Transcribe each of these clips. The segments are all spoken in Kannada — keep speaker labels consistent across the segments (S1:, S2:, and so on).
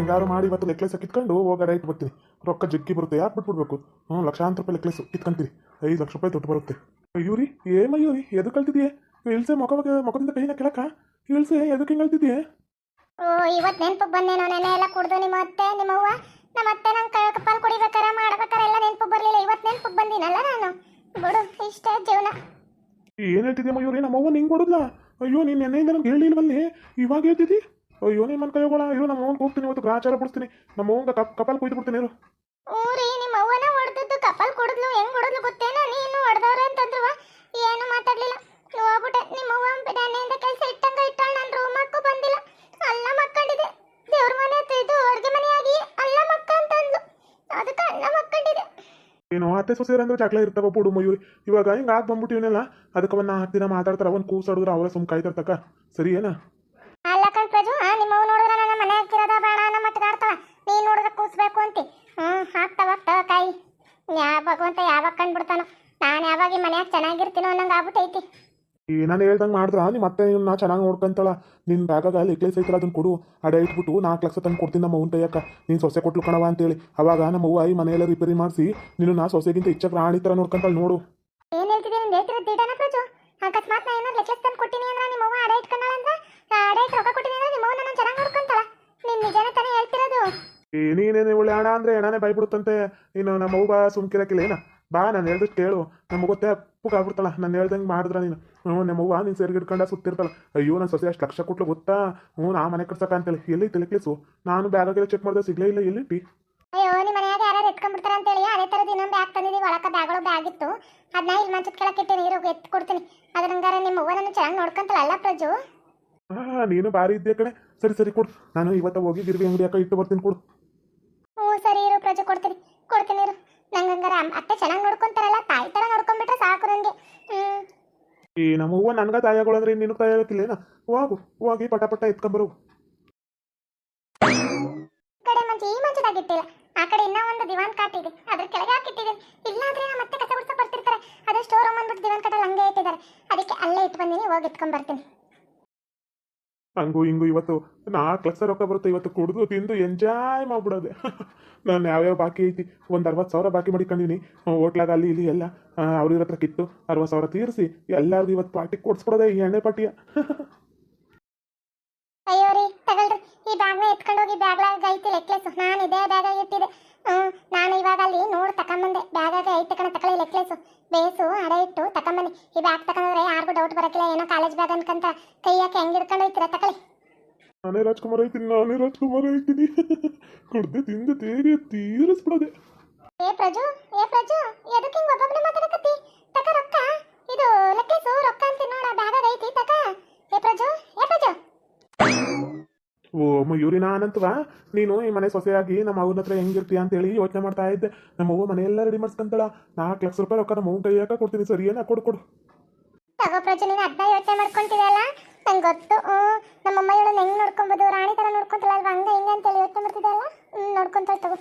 S1: ಹೆಂಗಾರು ಮಾಡಿ ಇವತ್ತು ನೆಕ್ಲೆಸ್ ಕಿತ್ಕೊಂಡು ಹೋಗಾಡ ಇಟ್ಟು ಬರ್ತೀನಿ. ರೊಕ್ಕ ಜಗ್ಗಿ ಬರುತ್ತೆ, ಯಾಕೆ ಬಿಟ್ಬಿಡ್ಬೇಕು? ಹ್ಞೂ ಲಕ್ಷಾಂತರ ರೂಪಾಯಿ ನೆಕ್ಲೆಸ್ ಕಿತ್ಕೊಂತೀರಿ. ಐದು ಲಕ್ಷ ರೂಪಾಯಿ ದುಡ್ಡು ಬರುತ್ತೆ. ಮಯೂರಿ ಏ ಮಯೂರಿ ಎದು ಕಲ್ತಿದ್ಯೆ ಇಳ್ಸೆ ಮುಖ ಮುಖದಿಂದ ಕೈನ ಕೆಳಕ? ಇಳ್ಸೆ ಎದಕ್ಕೆ ಹಿಂಗೆ ಕಲ್ತಿದ್ಯೆ
S2: ಓ ಇವತ್ತು ನೆನ್ಪು ಬಂದೇನೋ ನೆನೆ ಎಲ್ಲ ಕುಡ್ದು ನಿಮ್ಮ ಅತ್ತೆ ನಿಮ್ಮವ್ವ ನಮ್ಮ ಅತ್ತೆ ನಂಗೆ ಕಪ್ಪಲ್ ಕುಡಿಬೇಕಾರ ಮಾಡ್ಬೇಕಾರ ಎಲ್ಲ ನೆನ್ಪು ಬರಲಿಲ್ಲ. ಇವತ್ತು ನೆನ್ಪು ಬಂದಿನಲ್ಲ ನಾನು. ಬಿಡು ಇಷ್ಟೇ ಜೀವನ.
S1: ಏನು ಹೇಳ್ತಿದ್ಯಾ ಮಯೂರಿ ನಮ್ಮವ್ವ ನಿಂಗೆ ಕೊಡದ್ಲ ಅಯ್ಯೋ ನೀನು ನೆನ್ನೆಯಿಂದ ನಂಗೆ ಹೇಳಿಲ್ವಲ್ಲಿ? ಇವಾಗ ಹೇಳ್ತಿದ್ದಿ? ಅಯ್ಯೋ ನಿಮ್ಮ ಮನ್ ಕೈಗೋಳ ಅಯ್ಯೋ ನಮ್ಮ ಹೋಗ್ತೀನಿ ಇವತ್ತು ಗ್ರಾಚಾರ ಬಿಡಿಸ್ತೀನಿ. ನಮ್ಮ ಕಪ್ ಕಪಲ್ ಕುಯ್ದು ಬಿಡ್ತೀನಿ ಇರು.
S2: ಊರಿ ನಿಮ್ಮ ಅವ್ವನ ಹೊಡೆದದ್ದು ಕಪ್ಪಲ್ ಕುಡಿದ್ಲು ಹೆಂಗ್ ಹೊಡೆದ್ಲು ಗೊತ್ತೇನೋ ನೀನು ಹೊಡೆದವ್ರೆ ಅಂತಂದ್ರುವ ಏನು ಮಾತಾಡ್ಲಿಲ್ಲ ಹೋಗ್ಬಿಟ್ಟೆ ನಿಮ್ಮ ಅವ್ವ ನೆನ್ನೆಯಿಂದ ಕೆಲಸ ಇಟ್ಟಂಗ ಇಟ್ಟಾಳ ನನ್ನ ರೂಮಕ್ಕೂ ಬಂದಿಲ್ಲ ಅಲ್ಲ ಮಕ್ಕಂಡಿದೆ ದೇವ್ರ ಮನೆ ಹತ್ರ ಇದು ಅಡುಗೆ ಮನೆ ಆಗಿ ಅಲ್ಲ ಮಕ್ಕ ಅಂತಂದ್ಲು ಅದಕ್ಕೆ ಅಲ್ಲ ಮಕ್ಕಂಡಿದೆ
S1: ಏನು ಅತ್ತೆ ಸೊಸೆಯರು ಅಂದ್ರೆ ಜಗಳ ಇರ್ತಾವ ಬಿಡು ಮಯೂರಿ. ಇವಾಗ ಹಿಂಗೆ ಆಗಿ ಬಂದ್ಬಿಟ್ಟಿವನೆಲ್ಲ ಅದಕ್ಕೆ ಒಂದು ನಾಲ್ಕು ದಿನ ಮಾತಾಡ್ತಾರೆ ಅವನ್ ಕೂಸಾಡಿದ್ರೆ ಅವರ ಸುಮ್ ಕಾಯ್ತಿರ್ತಕ್ಕ ಸರಿ ಏನ
S2: ಅಲ್ಲ ಕಣ್ ಪ್ರಜು ಆ ನಿಮ್ಮ ಅವ್ವ ನೋಡಿದ್ರೆ ನನ್ನ ಮನೆ ಹಾಕಿರೋದ ಬೇಡ ಅನ್ನೋ ಮಟ್ಟಿಗೆ ಆಡ್ತಾವ ನೀನು ನೋಡಿದ್ರೆ ಕೂಸ್ಬೇಕು ಅಂತಿ ಹ್ಞೂ ಹಾಕ್ತಾವ ಹಾಕ್ತಾವ ಕಾಯಿ ಯಾ ಭಗವಂತ ಯಾವಾಗ ಕಂಡ್ಬಿಡ್ತಾನೋ ನಾನು ಯಾವಾಗ ಈ ಮನ್ಯಾಗ ಚೆನ್ನಾಗಿರ್ತೀನೋ ಅನ್ನಂಗೆ ಆಗ್ಬಿಟ್ಟೈತಿ
S1: ನಾನು ಹೇಳ್ದಂಗೆ ಮಾಡಿದ್ರ ನಿಮ್ಮ ಮತ್ತೆ ನಾ ಚೆನ್ನಾಗಿ ನೋಡ್ಕೊಂತಾಳ. ನಿನ್ನ ಬ್ಯಾಗಾಗ ನೆಕ್ಲೆಸ್ ಐತಲ್ಲ ಅದನ್ನು ಕೊಡು. ಅಡ ಇಟ್ಬಿಟ್ಟು ನಾಲ್ಕು ಲಕ್ಷ ತಂದು ಕೊಡ್ತೀನಿ ನಮ್ಮ ಅವ್ನ ಕೈಯಕ್ಕ ನೀನು ಸೊಸೆ ಕೊಟ್ಲು ಕಣವ ಅಂತೇಳಿ. ಅವಾಗ ನಮ್ಮ ಅವ್ವ ಈ ಮನೆಯೆಲ್ಲ ರಿಪೇರಿ ಮಾಡಿಸಿ ನೀನು ನಾ ಸೊಸೆಗಿಂತ ಇಚ್ಛ ಪ್ರಾಣಿ ಥರ ನೋಡ್ಕೊಂತಾಳೆ ನೋಡು.
S2: ಏನು ಹೇಳ್ತಿದ್ದೀನಿ ನಿಂದು ಹೇಳ್ತಿರೋದು ದಿಡನ ಪ್ರಜು ಅಕಸ್ಮಾತ್ ನಾ ಏನಾದ್ರು ಲೆಕ್ಲೆಸ್ ತಂದು ಕೊಟ್ಟಿನಿ ಅಂದ್ರೆ ನಿಮ್ಮ ಅವ್ವ ಅಡೆ ಇಟ್ಕೊಂಡಾಳ ಅಂದ್ರೆ ಅಡೆ ಇಟ್ಟು ರೊಕ್ಕ ಕೊಟ್ಟಿನಿ ಅಂದ್ರೆ ನಿಮ್ಮ ಅವ್ವ ನನ್ನ ಚೆನ್ನಾಗಿ ನೋಡ್ಕೊಂತಾಳ. ನೀನು ನಿಜನೇ ತಾನೇ ಹೇಳ್ತಿರೋದು.
S1: ಏ ಒಳ್ಳೆ ಹಣ ಅಂದ್ರೆ ಹಣನೇ ಬಾಯ್ಬಿಡುತ್ತಂತೆ ನೀನು ನಮ್ಮ ಅವ್ವ ಸುಮ್ಕಿರಕ್ಕಿಲ್ಲ ಏನ? ಬಾ ನಾನು ಹೇಳ್ದಷ್ಟು ಕೇಳು. ನಮ್ಮ ಗೊತ್ತೇ ಅಪ್ಪಗೆ ಆಗ್ಬಿಡ್ತಾಳ. ನಾನು ಹೇಳ್ದಂಗೆ ಮಾಡಿದ್ರ ನೀನು. ಹ್ಞೂ ನಮ್ಮ ಅವ್ವ ನೀನು ಸೇರಿ ಹಿಡ್ಕೊಂಡ ಸುತ್ತಿರ್ತಾಳ. ಅಯ್ಯೋ ನನ್ನ ಸೊಸೆ ಅಷ್ಟು ಲಕ್ಷ ಕೊಟ್ಲು ಗೊತ್ತಾ? ಹ್ಞೂ ನಾ ಮನೆ ಕಟ್ಸಕ್ಕ ಅಂತೇಳಿ ಎಲ್ಲಿ ತಿಳಿಕ್ಲಿಸು ನಾನು ಬ್ಯಾಗಾಗೆಲ್ಲ ಚೆಕ್ ಮಾಡಿದೆ ಸಿಗ್ಲೇ ಇಲ್ಲ ಎಲ್ಲಿ
S2: ಅಯ್ಯೋ ನಿಮ್ಮ ಮನೆಯಾಗ ಯಾರು ಎತ್ಕೊಂಡ್ಬಿಡ್ತಾರ ಅಂತೇಳಿ ಅದೇ ಥರದ ಇನ್ನೊಂದು ಬ್ಯಾಗ್ ತಂದಿದ್ದೀವಿ ಒಳಕ ಬ್ಯಾಗಳು ಬ್ಯಾಗ್ ಇತ್ತು. ಅದನ್ನ ಇಲ್ಲಿ ಮಂಚದ ಕೆಳಕ್ಕೆ ಇಟ್ಟು ನೀರು ಎತ್ತು ಕೊಡ್ತೀನಿ. ಅದ್ರ ಹಂಗಾರೆ ನಿಮ್ಮ ಅವ್ವ ನನ್ನ ಚೆನ್ನಾಗಿ ನೋಡ್ಕೊಂತಲ್ಲ ಅಲ್ಲ ಪ್ರಜು?
S1: ಹಾಂ ನೀನು ಭಾರಿ ಇದ್ದೆ ಕಣೆ. ಸರಿ ಸರಿ ಕೊಡು. ನಾನು ಇವತ್ತು ಹೋಗಿ ಗಿರ್ವಿ ಅಂಗಡಿ ಇಟ್ಟು ಬರ್ತೀನಿ ಕೊಡು.
S2: ಹ್ಞೂ ಸರಿ ಇರು ಪ್ರಜು ಕೊಡ್ತೀನಿ. ಕೊಡ್ತೀನಿ ಇರು. ನಂಗೆ ಹಂಗಾರೆ ಅತ್ತೆ ಚೆನ್ನಾಗಿ ನೋಡ್ಕೊಂತಾರಲ್ಲ ತಾಯಿ ತರ ನೋಡ್ಕೊಂಡ್ಬಿಟ್ರೆ ಸಾಕು ನಂಗೆ. ಹ್ಞೂ
S1: ಈ ನಮ್ಮವ್ವ ನನಗೆ ನನ್ಗ ತಾಯಿಗಳು ಅಂದ್ರೆ ನೀನು ತಾಯಿ ಆಗಕ್ಕಿಲ್ಲೇನ ಹೋಗು ಹೋಗಿ ಪಟ ಪಟ ಎತ್ಕೊಂಬರು
S2: ಈ ಕಡೆ ಮಂಚ ಈ ಮಂಚದಾಗಿಟ್ಟಿಲ್ಲ ಆ ಕಡೆ ಇನ್ನೂ ಒಂದು ದಿವಾನ್ ಕಾಟ್ ಇದೆ. ಅದ್ರ ಕೆಳಗೆ ಹಾಕಿಟ್ಟಿದ್ದೀನಿ ಇಲ್ಲಾಂದ್ರೆ ನಮ್ಮ ಮತ್ತೆ ಕಸ ಗುಡ್ಸ ಬರ್ತಿರ್ತಾರೆ. ಅದು ಸ್ಟೋರ್ ರೂಮ್ ಅಂದ್ಬಿಟ್ಟು ದಿವಾನ್ ಕಾಟಲ್ಲಿ ಹಂಗೆ ಇಟ್ಟಿದ್ದಾರೆ. ಅದಕ್ಕೆ ಅಲ್ಲೇ ಇಟ್ಟು ಬಂದಿನಿ ಹೋಗಿ ಎತ್ಕೊಂಡ್ ಬರ್ತೀನಿ.
S1: ಹಂಗು ಹಿಂಗು ಇವತ್ತು ನಾಲ್ಕು ಲಕ್ಷ ರೊಕ್ಕ ಬರುತ್ತೆ, ಇವತ್ತು ಕುಡಿದು ತಿಂದು ಎಂಜಾಯ್ ಮಾಡ್ಬಿಡೋದೆ. ನಾನು ಯಾವ್ಯಾವ ಬಾಕಿ ಐತಿ? ಒಂದು ಅರವತ್ತು ಸಾವಿರ ಬಾಕಿ ಮಾಡಿಕೊಂಡಿನಿ. ಹೋಟ್ಲಾಗ ಅಲ್ಲಿ ಇಲ್ಲಿ ಎಲ್ಲ. ಅವ್ರ ಹತ್ರ ಕಿತ್ತು, ಅರವತ್ತು ಸಾವಿರ ತೀರಿಸಿ, ಎಲ್ಲರಿಗೂ ಇವತ್ತು ಪಾರ್ಟಿ ಕೊಡ್ಸ್ಬಿಡೋದೆ ಈ ಎಣ್ಣೆ ಪಾರ್ಟಿಯ.
S2: ಅಯ್ಯೋ ರೀ, ತಗೊಳ್ರಿ. ಈ ಬ್ಯಾಗ್ನ ಎತ್ಕೊಂಡು ಹೋಗಿ ಬ್ಯಾಗ್ಲಾಗ ಐತಿ ನೆಕ್ಲೆಸ್ ನಾನು ಇದೇ ಬ್ಯಾಗ ಇಟ್ಟಿದೆ ನಾನು ಇವಾಗ ಅಲ್ಲಿ ನೋಡಿ ತಕೊಂಬಂದೆ. ಬ್ಯಾಗಾಗ ಐತೆ ಕಣ ತಕೊಳ್ಳಿ ನೆಕ್ಲೆಸ್ ಬೇಸು ಅಡ ಇಟ್ಟು ತಕೊಂಬನ್ನಿ. ಈ ಬ್ಯಾಗ್ ತಕೊಂಡ್ರೆ ಯಾರಿಗೂ ಡೌಟ್ ಬರಕ್ಕಿಲ್ಲ ಏನೋ ಕಾಲೇಜ್ ಬ್ಯಾಗ್ ಅನ್ಕಂತ ಕೈ ಯಾಕೆ ಹೆಂಗೆ ಹಿಡ್ಕೊಂಡು ಹೋಯ್ತೀರ ತಕೊಳ್ಳಿ
S1: ನಾನೇ ರಾಜ್ಕುಮಾರ್ ಐತೀನಿ ನಾನೇ ರಾಜ್ಕುಮಾರ್ ಐತೀನಿ. ಕುಡ್ದೆ ತಿಂದು ತೇರಿ ತೀರಿಸ್ಬಿಡೋದೆ.
S2: ಏ ಪ್ರಜು ಏ ಪ್ರಜು ಎದಕ್ಕೆ ಹಿಂಗ್ ಒಬ್ಬೊಬ್ಬನೇ ಮಾತಾಡಕತ್ತಿ ತಕ ರೊಕ್ಕ ಇದು ಲೆಕ್ಕೇಸು ರೊಕ್ಕ ಅಂತ ನೋಡ ಬ್ಯಾಗಾಗ ಐತಿ ತಕ ಏ ಪ್ರಜು ಏ ಪ್ರಜು
S1: ಓ ಮಯೂರಿ ಅನಂತವಾ ನೀನು ಈ ಮನೆ ಸೊಸೆಯಾಗಿ ನಮ್ಮ ಅವ್ರ ಹತ್ರ ಹೆಂಗಿರ್ತೀಯ ಅಂತೇಳಿ ಯೋಚನೆ ಮಾಡ್ತಾ ಇದ್ದೆ. ನಮ್ಮ ಅವ್ವ ಮನೆಯೆಲ್ಲ ರೆಡಿ ಮಾಡಿಸ್ಕೊಂತಾಳ. ನಾಲ್ಕು ಲಕ್ಷ ರೂಪಾಯಿ ರೊಕ್ಕ ನಮ್ಮ ಅವ್ನ ಯಾಕೆ ಕೊಡ್ತೀನಿ ಸರಿ ಏನ ಕೊಡು ಕೊಡು.
S2: ತಗೋ ಪ್ರಜೆ ನೀನು ಅದನ್ನ ಯೋಚನೆ ಮಾಡ್ಕೊಂತಿದೆಯಲ್ಲ ನಂಗೆ ಗೊತ್ತು. ನಮ್ಮಮ್ಮ ಇವಳನ್ನ ಹೆಂಗ್ ನೋಡ್ಕೊಬೋದು? ರಾಣಿ ಥರ ನೋಡ್ಕೊಂತಾಳ ಅಲ್ವಾ ಹಂಗೆ ಹಿಂಗೆ ಅಂತೇಳಿ ಯೋಚನೆ ಮಾಡ್ತಿದ್ದಲ್ಲ ನೋಡ್ಕೊಂತಾಳ ತಗೋ.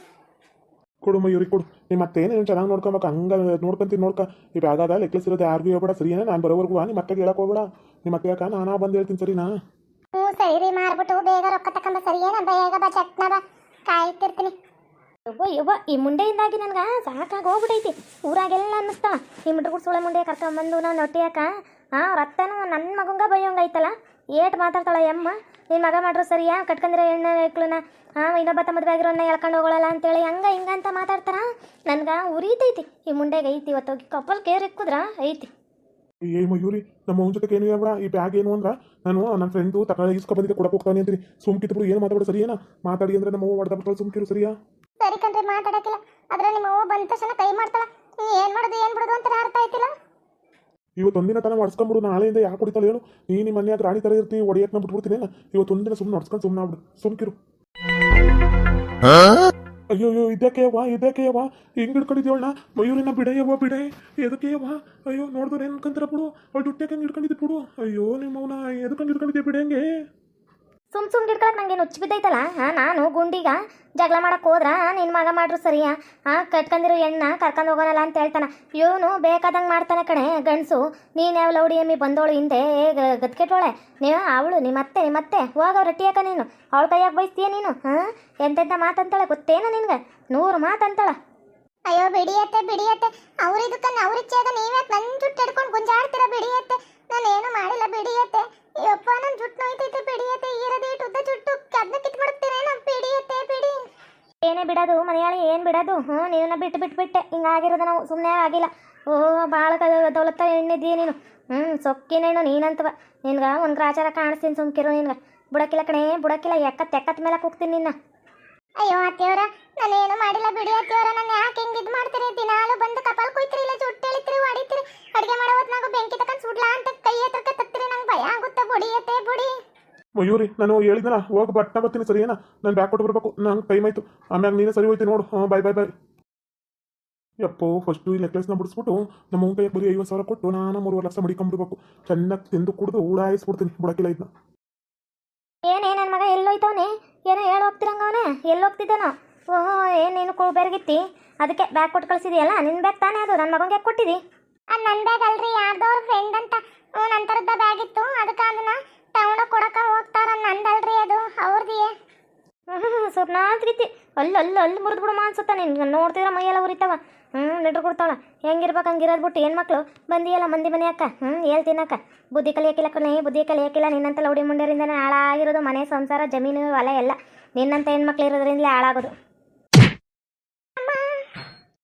S1: ಕೊಡು ಮಯೂರಿ ಕೊಡು. ನಿಮ್ಮ ಮತ್ತೆ ನೀನು ಚೆನ್ನಾಗಿ ನೋಡ್ಕೊಬೇಕು? ಹಂಗೆ ನೋಡ್ಕೊಂತೀನಿ ನೋಡ್ಕ. ಈ ಬ್ಯಾಗಾಗ ನೆಕ್ಲೆಸ್ ಇರೋದು ಯಾರಿಗೂ ಹೇಳ್ಬೇಡ. ಸರಿಯೇನ? ನಾನು ಬರೋವರೆಗೂ ನಿಮ್ಮ ಮತ್ತೆ ಹೇಳಕ್ ಹೋಗ್ಬೇಡ. ನಿಮ್ಮ ಯಾಕ? ನಾನಾ ಬಂದು ಹೇಳ್ತೀನಿ ಸರಿನಾ?
S2: ಹ್ಞೂ ಸರಿ ರೀ ಮಾರ್ಬಿಟ್ಟು ಬೇಗ ರೊಕ್ಕ ತಕೊಂಬ ಸರಿ, ಏನ ಬೇಗ ಬಾ, ಚಟ್ನ ಕಾಯ್ತಿರ್ತೀನಿ.
S3: ಯವ್ವ ಈ ಮುಂಡೆಯಿಂದಾಗಿ ನನಗೆ ಸಾಕಾಗಿ ಹೋಗ್ಬಿಟ್ಟೈತಿ ಊರಾಗೆಲ್ಲ ಅನ್ನಿಸ್ತಾವ ಈ ಮುಂಡ್ರಗುಡ್ ಸುಳೆ ಮುಂಡೆ ಕರ್ಕೊಂಬಂದು ನಾನು ನೊಟ್ಟಿಯಾಕ ಹಾಂ ರಕ್ತನೂ ನನ್ನ ಮಗಂಗ ಬೈಯೋಂಗೈತಲ್ಲ ಏಟ್ ಮಾತಾಡ್ತಾಳ ಯಮ್ಮ ನಿನ್ನ ಮಗ ಮಾಡ್ರು ಸರಿಯಾ? ಕಟ್ಕೊಂಡಿರೋ ಹೆಣ್ಣು ಮಕ್ಳನ್ನ ಹಾಂ ಇನ್ನೊಬ್ಬ ಮದುವೆ ಬ್ಯಾಗಿರೋನ್ನ ಎಳ್ಕೊಂಡು ಹೋಗೋಳಲ್ಲ ಅಂತೇಳಿ ಹಂಗ ಹಿಂಗ ಅಂತ ಮಾತಾಡ್ತಾರ. ನನ್ಗೆ ಉರಿತೈತಿ. ಈ ಮುಂಡೆಗೆ ಐತಿ ಇವತ್ತು ಹೋಗಿ ಕಪ್ಪಲ್ ಕೇರ್ ಇಕ್ಕುದ್ರ ಐತಿ.
S1: ಏ ಮಯೂರಿ ನಮ್ಮ ಅವ್ನ ಜೊತೆಗೆ ಏನು ಹೇಳ್ಬೇಡ ಈ ಬ್ಯಾಗ್ ಏನು ಅಂದ್ರೆ? ನಾನು ನನ್ನ ಫ್ರೆಂಡು ತಕ ಇಸ್ಕೊಬಂದಿದ್ದೆ ಕೊಡಕ್ಕೆ ಹೋಗ್ತಾನೆ ಅಂತೀನಿ. ಸುಮ್ಕಿತ್ತು ಏನು ಏನು ಮಾತಾಡೋ ಸರಿಯೇನಾ ಮಾತಾಡಿ ಅಂದ್ರೆ ನಮ್ಮ ಅವ್ವ ಹೊಡೆದ ಬಿಟ್ಟು ಸುಮ್ಕಿರು ಸರಿಯಾ?
S2: ಸರಿ ಕಣ್ರಿ ಮಾತಾಡಕ್ಕಿಲ್ಲ. ಅದ್ರ ನಿಮ್ಮ ಅವ್ವ ಬಂದ ತಕ್ಷಣ ಕೈ ಮಾಡ್ತಾಳ. ನೀ ಏನ್ ಮಾಡೋದು ಏನ್ ಬಿಡೋದು ಅಂತ ಅರ್ಥ ಆಯ್ತಿಲ್ಲ?
S1: ಇವತ್ತೊಂದಿನ ತನ ಮಾಡಿಸ್ಕೊಂಬಿಡು ನಾಳೆಯಿಂದ ಯಾಕೆ ಕುಡಿತಾಳೆ ಹೇಳು? ನೀ ನಿಮ್ಮ ಮನ್ಯಾಗ ರಾಣಿ ಥರ ಇರ್ತೀನಿ ಒಡೆಯಕ್ಕೆ ಬಿಟ್ಬಿಡ್ತೀನಿ ಇವತ್ತು ಒಂದಿನ ಸುಮ್ಮನೆ ನಡ್ಸ್ಕೊಂಡು ಸುಮ್ಮನೆ ಆಗ್ಬಿಡು ಸುಮ್ಕಿರು ಅಯ್ಯೋ ಅಯ್ಯೋ ಇದಕ್ಕೆ ಯವ್ವ ಇದಕ್ಕೆ ಯವ್ವ. ಹಿಂಗ್ ಹಿಡ್ಕೊಂಡಿದ್ದೀವಣ್ಣ ಮಯೂರಿನ ಬಿಡೆ ಯವ್ವ, ಬಿಡೆ. ಎದಕ್ಕೆ ಅಯ್ಯೋ ನೋಡಿದ್ರೆ ಏನು ಅನ್ಕಂತಾರ ಬಿಡು ಅವಳು ದುಡ್ಡಕ್ಕೆ ಹಂಗೆ ಬಿಡು ಅಯ್ಯೋ ನಿಮ್ಮ ಅವನ ಎದಕ್ಕೆ ಹಿಡ್ಕೊಂಡಿದ್ದೆ ಬಿಡೆ ಹಂಗೆ?
S3: ಸುಮ್ ಸುಮ್ ಗಿಡ್ಕೊಳಕ್ ನಂಗೆ ಹುಚ್ಚು ಬಿದ್ದೈತಲ್ಲ? ಹಾಂ, ನಾನು ಗುಂಡಿಗ ಜಗಳ ಮಾಡಕ್ ಹೋದ್ರ ನಿನ್ನ ಮಗ ಮಾಡ್ರು ಸರಿಯಾ? ಆ ಕಟ್ಕೊಂಡಿರೋ ಎಣ್ಣ ಕರ್ಕೊಂಡು ಹೋಗೋನಲ್ಲ ಅಂತ ಹೇಳ್ತಾನ. ಇವನು ಬೇಕಾದಂಗೆ ಮಾಡ್ತಾನೆ ಕಣೆ ಗಂಡಸು. ನೀನು ಯಾವ ಲೌಡಿ ಎಮ್ಮಿ ಬಂದೋಳು ಹಿಂದೆ? ಗದ್ಕೆಟ್ಟೋಳೆ ನೀವು ಅವಳು ನಿಮ್ಮತ್ತೆ ನಿಮ್ಮತ್ತೆ ಹೋಗ ರೊಟ್ಟಿಯಾಕ ನೀನು. ಅವಳ ಕೈಯಾಗ ಬಯಸ್ತೀಯ ನೀನು? ಹಾಂ ಎಂತೆಂಥ ಮಾತಂತಾಳೆ ಗೊತ್ತೇನ ನಿನ್ಗೆ? ನೂರು ಮಾತಂತಾಳ.
S2: ಅಯ್ಯೋ, ಬಿಡಿಯತ್ತೆ ಬಿಡಿಯತ್ತೆ. ಅವ್ರ ಇದಕ್ಕನ್ನ ಅವ್ರ ಇಚ್ಛೆಯಾಗ ನೀವ್ಯಾಕೆ ನನ್ನ ಜುಟ್ಟು ಹಿಡ್ಕೊಂಡು ಗುಂಜಾಡ್ತೀರ ಬಿಡಿಯತ್ತೆ? ನಾನೇನು ಮಾಡಿಲ್ಲ ಬಿಡಿಯತ್ತೆ. ಬಿಡಿಯತ್ತೆ ಬಿಡಿ
S3: ಏನೇ? ಬಿಡೋದು, ಮನೆಯಾಳಿ ಏನು ಬಿಡೋದು? ಹ್ಞೂ ನೀವನ್ನ ಬಿಟ್ಟು ಬಿಟ್ಟು ಬಿಟ್ಟೆ ಹಿಂಗಾಗಿರೋದು ನಾವು. ಸುಮ್ಮನೆ ಆಗಿಲ್ಲ. ಓ ಭಾಳ ದೌಲತ್ತ ಎಣ್ಣಿದ್ದೀಯ ನೀನು? ಹ್ಞೂ, ಸೊಕ್ಕಿನೇನು ನೀನಂತವ. ನಿನ್ಗೆ ಒಂದು ಗ್ರಾಚಾರ ಕಾಣಿಸ್ತೀನಿ ಸುಮ್ಕಿರು ನಿನ್ಗೆ. ಬುಡಕಿಲ್ಲ ಕಣೆ, ಬುಡಕಿಲ್ಲ. ಎಕ್ಕತ್ ಎಕ್ಕತ್ ಮೇಲೆ ಕೂಗ್ತೀನಿ ನಿನ್ನ.
S2: ಅಯ್ಯೋ, ಅತ್ತೆಯವರ ಏನು ಮಾಡಿಲ್ಲ ಬಿಡಿ ಅತ್ತೆಯವರ. ನಾನು ಯಾಕೆ ಹಿಂಗೆ ಇದು ಮಾಡ್ತೀರಿ? ದಿನಾಲು ಬಂದು ಕಪಾಲ್ ಕುಯ್ತಿರಿ, ಇಲ್ಲ ಜುಟ್ಟು ಎಳಿತೀರಿ, ಹೊಡಿತೀರಿ? ಅಡುಗೆ ಮಾಡೋ ಹೊತ್ನಾಗ ಬೆಂಕಿ ತಕೊಂಡು ಸುಡ್ಲಾ ಅಂತ ಕೈ
S1: ಮಯೂರಿ ನಾನು ಹೇಳಿದನ ಹೋಗಿ ಬಟ್ಟೆ ಬರ್ತೀನಿ ಸರಿ ಏನ? ನಾನು ಬ್ಯಾಗ್ ಕೊಟ್ಟು ಬರ್ಬೇಕು. ನಂಗೆ ಟೈಮ್ ಆಯ್ತು. ಆಮ್ಯಾಗ ನೀನೇ ಸರಿ ಹೋಯ್ತು ನೋಡು. ಹಾಂ ಬಾಯ್ ಬಾಯ್ ಬಾಯ್ ಯಪ್ಪೋ ಫಸ್ಟು ಈ ನೆಕ್ಲೆಸ್ನ ಬಿಡಿಸ್ಬಿಟ್ಟು ನಮ್ಮ ಅವ್ನ ಬರಿ ಐವತ್ತು ಸಾವಿರ ಕೊಟ್ಟು ನಾನು ಮೂರುವರೆ ಲಕ್ಷ ಮಡಿಕೊಂಡ್ಬಿಡ್ಬೇಕು. ಚೆನ್ನಾಗಿ ತಿಂದು ಕುಡಿದು ಊಡಾಯಿಸ್ಬಿಡ್ತೀನಿ ಬುಡಕಿಲ್ಲ ಇದನ್ನ
S3: ಏನೇ ನನ್ನ ಮಗ ಎಲ್ಲೋಯ್ತವನೆ? ಏನೋ ಹೇಳೋಗ್ತಿರಂಗವನೆ ಹೋಗ್ತಿರಂಗ ಅವನೇ? ಎಲ್ಲಿ ಹೋಗ್ತಿದ್ದಾನೋ ಓಹೋ ಏನೇನು ಕೊ ಬೆರಗಿತ್ತಿ? ಅದಕ್ಕೆ ಬ್ಯಾಗ್ ಕೊಟ್ಟು ಕಳಿಸಿದೆಯಲ್ಲ ನಿನ್ನ ಬ್ಯಾಗ್ ತಾನೇ ಅದು? ನನ್ನ ಮಗನಿಗೆ ಕೊಟ್ಟಿದಿ?
S2: ಅದು ನನ್ನ ಬ್ಯಾಗ್ ಅಲ್ರಿ ಯಾರ್ದವ್ರ ಫ್ರೆಂಡ್ ಅಂತ. ನನ್ನ ಥರದ ಬ್ಯಾಗ್ ಇತ್ತು. ಅದಕ್ಕೆ ಅದನ್ನ ತಗೊಂಡ ಕೊಡಕ ಹೋಗ್ತಾರ ನಂದಲ್ರಿ ಅದು ಅವ್ರದಿಯೇ
S3: ರೀತಿ ಅಲ್ಲಿ ಅಲ್ಲಿ ಅಲ್ಲಿ ಮುರಿದು ಬಿಡಮ್ಮ ಅನ್ಸುತ್ತ ನಿನ್ಗೆ. ನೋಡ್ತಿದ್ರೆ ಮೈಯೆಲ್ಲ ಉರಿತಾವ. ಹ್ಞೂ ನೆಟ್ರು ಕೊಡ್ತಾಳ. ಹೆಂಗಿರ್ಬೇಕು ಹಂಗಿರೋದು ಬಿಟ್ಟು ಮಕ್ಕಳು ಬಂದಿಯಲ್ಲ ಮಂದಿ ಮನೆ ಅಕ್ಕ. ಹ್ಞೂ ಹೇಳ್ತೀನಕ್ಕ ಬುದ್ಧಿ ಕಲಿಯಕ್ಕಿಲ್ಲ ಕಣೆ ಬುದ್ಧಿ ಕಲಿಯಕ್ಕಿಲ್ಲ ನಿನ್ನಂತ ಲೌಡಿ ಮುಂಡ್ಯರಿಂದನೇ ಹಾಳಾಗಿರೋದು ಮನೆ ಸಂಸಾರ ಜಮೀನು ಹೊಲ ಎಲ್ಲ. ನಿನ್ನಂತ ಹೆಣ್ಮಕ್ಳು ಇರೋದ್ರಿಂದಲೇ ಹಾಳಾಗೋದು.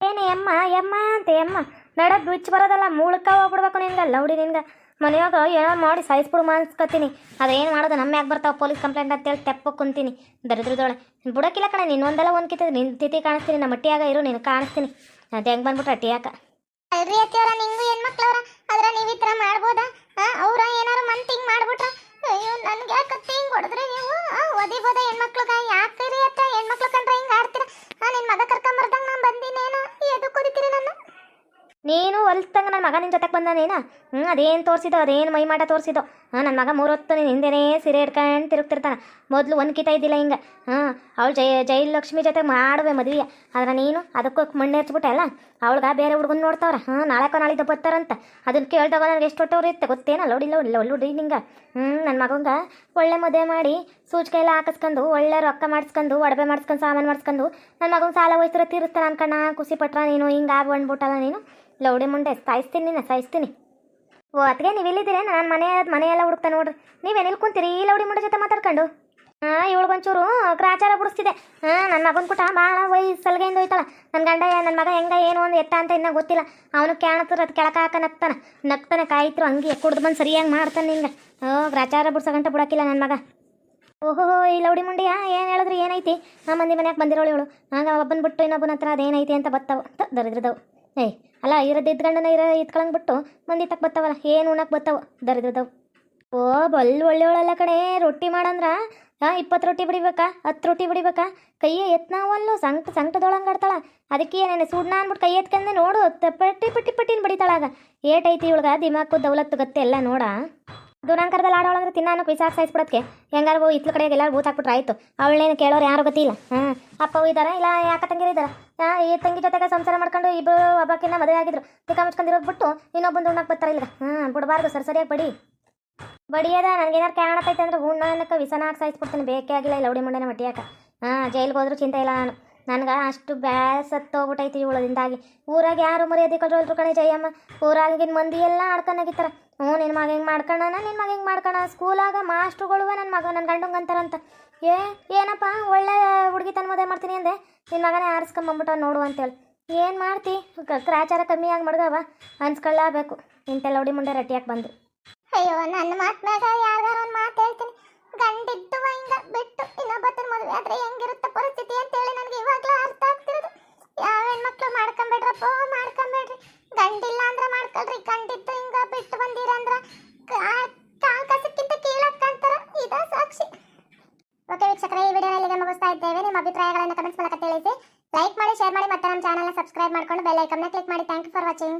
S3: ಏನೇ ಅಮ್ಮ ಯಮ್ಮ ಅಂತ ಯಮ್ಮ ನಡದ್ ಬಿಚ್ಚ ಬರೋದಲ್ಲ ಮುಳ್ಕ ಹೋಗ್ಬಿಡ್ಬೇಕು ನಿನ್ಗೆ ಲೌಡಿ ನಿನ್ಗೆ. ಮನೆಯಾಗ ಏನೋ ಮಾಡಿ ಸಾಯಿಸ್ಬಿಡು ಅನ್ಸ್ಕೊತೀನಿ. ಅದೇನು ಮಾಡೋದು? ನಮ್ಮ ಯಾಕೆ ಬರ್ತಾವೆ ಪೊಲೀಸ್ ಕಂಪ್ಲೇಂಟ್ ಅಂತೇಳಿ ತೆಪ್ಪ ಕುಂತೀನಿ. ದರಿದ್ರದೊಳೆ ಬುಡಕ್ಕಿಲ್ಲ ಕಣ, ನೀನು ಒಂದೆಲ್ಲ ಒಂದು ಕಿತ್ತ ನಿನ್ನ ತಿಥಿ ಕಾಣಿಸ್ತೀನಿ. ನಮ್ಮ ಮಟ್ಟಿಯಾಗ ಇರು, ನೀನು ಕಾಣಿಸ್ತೀನಿ. ಅದು ಹೆಂಗೆ ಬಂದ್ಬಿಟ್ರೆ ಅಟ್ಟಿಯಾಕ
S2: ಅಲ್ರಿ ಅತ್ತಿಯವರ, ನಿಂಗೂ ಹೆಣ್ಮಕ್ಳವ್ರ, ಆದ್ರೆ ನೀವು ಈ ಥರ ಮಾಡ್ಬೋದಾ? ಬಂದಾನೇನ?
S3: ಹ್ಞೂ ಅದೇನು ತೋರಿಸಿದೋ, ಅದೇನು ಮೈಮಾಟ ತೋರಿಸಿದೋ. ಹಾಂ ನನ್ನ ಮಗ ಮೂರೊತ್ತು ನೀನು ಹಿಂದೆನೇ ಸೀರೆ ಹಿಡ್ಕೊಂಡು ತಿರುಗ್ತಿರ್ತಾನೆ. ಮೊದಲು ಒಂದು ಕಿತ ಇದ್ದಿಲ್ಲ ಹಿಂಗೆ. ಹಾಂ, ಅವಳು ಜೈ, ಜಯಲಕ್ಷ್ಮಿ ಜೊತೆ ಮಾಡುವೆ ಮದುವೆ ಆದ್ರೆ ನೀನು ಅದಕ್ಕೂ ಮಣ್ಣು ಹಚ್ಬಿಟ್ಟೆ ಅಲ್ಲ? ಅವಳಿಗೆ ಬೇರೆ ಹುಡುಗನ್ ನೋಡ್ತಾವ್ರ. ಹಾಂ, ನಾಳೆಕೋ ನಾಳಿದ್ದು ಬರ್ತಾರಂತ. ಅದನ್ನ ಕೇಳ್ದಾಗ ನನಗೆ ಎಷ್ಟು ಹೊಟ್ಟವ್ರು ಇರುತ್ತೆ ಗೊತ್ತೇನಲ್ಲ ನೋಡಿಲ್ಲ ಒಳ್ಳೆ ಒಳ್ಳೆ ನಿಂಗೆ ಹ್ಞೂ ನನ್ನ ಮಗಂಗ ಒಳ್ಳೆ ಮದುವೆ ಮಾಡಿ ಸೂಚ್ಕೆ ಎಲ್ಲ ಹಾಕಿಸ್ಕೊಂಡು, ಒಳ್ಳೆ ರೊಕ್ಕ ಮಾಡಿಸ್ಕೊಂಡು, ಒಡವೆ ಮಾಡಿಸ್ಕೊಂಡು, ಸಾಮಾನು ಮಾಡಿಸ್ಕೊಂಡು ನನ್ನ ಮಗನ ಸಾಲ ಹೋಯ್ತಿರೋ ತೀರಿಸ್ತಾನೆ ಅನ್ಕಣ್ಣ ಖುಷಿ ಪಟ್ರ ನೀನು ಹಿಂಗೆ ಆಗಿ ಬಂದ್ಬಿಟ್ಟಲ್ಲ ನೀನು? ಲೌಡಿ ಮುಂಡೆ, ಸಾಯಿಸ್ತೀನಿ ನೀನು ಸಾಯಿಸ್ತೀನಿ. ಓ ಅದಕ್ಕೆ ನೀವು ಇಲ್ಲಿದ್ದೀರ ನಾನು ಮನೆ, ಮನೆಯೆಲ್ಲ ಹುಡುಕ್ತಾ ನೋಡ್ರಿ. ನೀವೇನು ಇಲ್ಕೊಂತೀರಿ ಕುಂತೀರಿ ಈ ಲೌಡಿ ಮುಂಡೆ ಜೊತೆ ಮಾತಾಡ್ಕೊಂಡು? ಹಾಂ, ಇವಳು ಒಂಚೂರು ಕ್ರಾಚಾರ ಬಿಡಿಸ್ತಿದೆ. ಹಾಂ ನನ್ನ ಮಗನ ಕುಟ ಭಾಳ ವಯಸ್ಸಲ್ಗೆಯಿಂದ ಹೋಯ್ತಾಳ. ನನ್ನ ಗಂಡ ನನ್ನ ಮಗ ಹೆಂಗ, ಏನು ಒಂದು ಎತ್ತ ಅಂತ ಇನ್ನೂ ಗೊತ್ತಿಲ್ಲ. ಅವನು ಕೇಳತ್ತರ ಅದು ಕೆಳಕ ಹಾಕ ನಗ್ತಾನೆ. ನಗ್ತಾನೆ ಕಾಯ್ತರು, ಹಂಗೆ ಕುಡ್ದು ಬಂದು ಸರಿಯಾಗಿ ಮಾಡ್ತಾನೆ ಹಿಂಗೆ. ಓ ಗ್ರಾಚಾರ ಬಿಡ್ಸೋಗಂಟ ಬಿಡೋಕ್ಕಿಲ್ಲ ನನ್ನ ಮಗ. ಓಹೋ, ಈ ಲೌಡಿ ಮುಂಡಿಯ, ಏನು ಹೇಳಿದ್ರಿ, ಏನೈತಿ? ಆ ಮಂದಿ ಮನೆಯಾಗ ಬಂದಿರೋಳು ಇವಳು. ಹಂಗೆ ಒಬ್ಬನ ಬಿಟ್ಟು ಇನ್ನೊಬ್ಬನ ಹತ್ರ ಅದೇನೈತಿ ಅಂತ ಬತ್ತಾವ, ಅಂತ ದರಿದ್ರದವು. ಏಯ್ ಅಲ್ಲ, ಇರೋದು ಇದ್ಗಂಡನ ಇರೋ ಇತ್ಕೊಳಂಗೆ ಬಿಟ್ಟು ಮಂದಿ ತಕ್ಕ ಬತ್ತಾವಲ್ಲ, ಏನು ಉಣಕ್ಕೆ ಬತ್ತಾವ? ದರಿದ್ರದವು. ಓ ಬಲ್ ಒಳ್ಳೆಯವಳಲ್ಲ ಕಡೆ ರೊಟ್ಟಿ ಮಾಡಂದ್ರ? ಹಾ ಇಪ್ಪತ್ತು ರೊಟ್ಟಿ ಬಿಡಿಬೇಕಾ? ಹತ್ತು ರೊಟ್ಟಿ ಬಿಡಿಬೇಕಾ? ಕೈಯೇ ಎತ್ನಾವಲ್ಲು ಸಂಕಟ ಸಂಕಟದೊಳಂಗೆ ಆಡ್ತಾಳ. ಅದಕ್ಕೆ ಏನೇನು ಸುಡ್ನ ಅಂದ್ಬಿಟ್ಟು ಕೈ ಎತ್ಕಂದೆ ನೋಡು ಪಟ್ಟಿ ಪಟ್ಟಿ, ಪಟ್ಟಿನ ಬಡಿತಾಳಾಗ ಏಟೈತಿ ಇವಳಗ ದಿಮಾಕು ದೌಲತ್ತು ಗತ್ತೆ ಎಲ್ಲ ನೋಡ. ದುರಂಕರದಲ್ಲಿ ತಿನ್ನ ತಿನ್ನಾನು ಪಿಸಾಕ್ ಸಾಯಿಸ್ಬಿಡೋದಕ್ಕೆ ಹೆಂಗಾರು ಇತ್ಲ ಕಡೆಗೆ ಎಲ್ಲರೂ ಬೂತ್ ಹಾಕ್ಬಿಟ್ರೆ ಆಯ್ತು. ಅವಳೇನು ಕೇಳೋರು ಯಾರು ಗೊತ್ತಿಲ್ಲ. ಹಾಂ ಅಪ್ಪವು ಇದಾರ? ಇಲ್ಲ, ಯಾಕ ತಂಗಿರು ಇದಾರ? ಹಾ, ಈ ತಂಗಿ ಜೊತೆಗೆ ಸಂಸಾರ ಮಾಡ್ಕೊಂಡು ಇಬ್ಬರು ಹಬ್ಬಕ್ಕಿನ್ನ ಮದುವೆ ಆಗಿದ್ರು. ತಿಕ್ಕ ಮುಚ್ಕೊಂಡಿರೋದು ಬಿಟ್ಟು ಇನ್ನೊಬ್ಬಂದು ಉಣ್ಣಕ್ಕೆ ಬರ್ತಾರ ಇಲ್ಲ ಹಾಂ, ಬಿಡಬಾರ್ದು, ಸರ್ ಸರಿಯಾಗಿ ಬಡಿ. ಬಡಿಯದ ನನಗೇನಾರು ಕಾಣತೈತೆ ಅಂದ್ರೆ ಉಣ್ಣಕ್ಕೆ ವಿಸನ ಹಾಕಿ ಸಾಯಿಸ್ಬಿಡ್ತೀನಿ ಬೇಕೇ ಆಗಿಲ್ಲ ಇಲ್ಲ ಲೌಡಿ ಮುಂಡೆನ ಮಟ್ಟಿಯಾಕ. ಹಾಂ, ಜೈಲ್ಗೆ ಹೋದ್ರೂ ಚಿಂತೆ ಇಲ್ಲ ನಾನು. ನನಗೆ ಅಷ್ಟು ಬ್ಯಾಸತ್ತೋಗ್ಬಿಟ್ಟೈತಿ ಇವಳದಿಂದಾಗಿ ಊರಾಗ ಯಾರು ಮರ್ಯಾದೆ ಕೊಟ್ಟರು ಕಣೆ ಜಯಮ್ಮ? ಊರಾಗಿನ ಮಂದಿ ಎಲ್ಲ ಆಡ್ಕೊಂಡಾಗಿತ್ತಾರ ಹ್ಞೂ ನಿನ್ನ ಮಗ ಹಿಂಗೆ ಮಾಡ್ಕೊಳ್ಳೋಣ ನಿನ್ನ ಮಗ ಹಿಂಗೆ ಮಾಡ್ಕೋಣ. ಸ್ಕೂಲಾಗ ಮಾಸ್ಟ್ರುಗಳು ನನ್ನ ಮಗ ನನ್ನ ಗಂಡಂಗೆ ಅಂತಾರಂತ. ಏ, ಏನಪ್ಪ, ಒಳ್ಳೆ ಹುಡುಗಿ ತನ್ನ ಮದುವೆ ಮಾಡ್ತೀನಿ ಅಂದೆ. ನಿನ್ನ ಮಗನೇ ಆರಿಸ್ಕೊಂಬಂದ್ಬಿಟ್ಟು ನೋಡು ಅಂತೇಳಿ. ಏನು ಮಾಡ್ತಿ? ಕ್ರಾಚಾರ ಕಮ್ಮಿ ಆಗಿ ಮಡ್ಗವ ಅನ್ಸ್ಕೊಳ್ಳಬೇಕು ಇಂತೆಲ್ಲ ಹುಡಿ ಮುಂಡೆ ರಟ್ಟಿಯಾಗಿ ಬಂದು
S2: ಅಯ್ಯೋ ನನ್ನ ಮಾತ್ ಯಾರ್ಗಾರ ಒಂದು ಮಾತು ಹೇಳ್ತೀನಿ. ಗಂಡಿದ್ದು ಹಿಂಗ ಬಿಟ್ಟು ಇನ್ನೊಬ್ಬತ್ತನ ಮದುವೆ ಆದ್ರೆ ಹೆಂಗಿರುತ್ತೆ ಪರಿಸ್ಥಿತಿ ಅಂತೇಳಿ ನನಗೆ ಇವಾಗಲೂ ಅರ್ಥ ಆಗ್ತಿರೋದು. ಯಾವ ಹೆಣ್ಮಕ್ಳು ಮಾಡ್ಕೊಂಬೇಡ್ರಪ್ಪ, ಮಾಡ್ಕೊಂಬೇಡ್ರಿ. ಗಂಡಿಲ್ಲ ಅಂದ್ರ ಮಾಡ್ಕೊಳ್ರಿ. ಗಂಡಿದ್ದು ಹಿಂಗ ಬಿಟ್ಟು ಬಂದಿರಂದ್ರ ಕಸಕ್ಕಿಂತ ಕೀಳಕ್ ಕಾಣ್ತಾರ. ಇದ ಸಾಕ್ಷಿ. ಓಕೆ ವೀಕ್ಷಕರೇ, ಈ ವಿಡಿಯೋ ಇಲ್ಲಿಗೆ ಮುಗಿಸ್ತಾ ಇದ್ದೇವೆ. ನಿಮ್ಮ ಅಭಿಪ್ರಾಯಗಳನ್ನು ಕಮೆಂಟ್ಸ್ ಮೂಲಕ ತಿಳಿಸಿ. ಲೈಕ್ ಮಾಡಿ ಶೇರ್ ಮಾಡಿ, ಮತ್ತೆ ನಮ್ಮ ಚಾನಲ್ನ ಸಬ್ಸ್ಕ್ರೈಬ್ ಮಾಡ್ಕೊಂಡು ಬೆಲ್ ಐಕನ್ನ ಕ್ಲಿಕ್ ಮಾಡಿ. Thank you for watching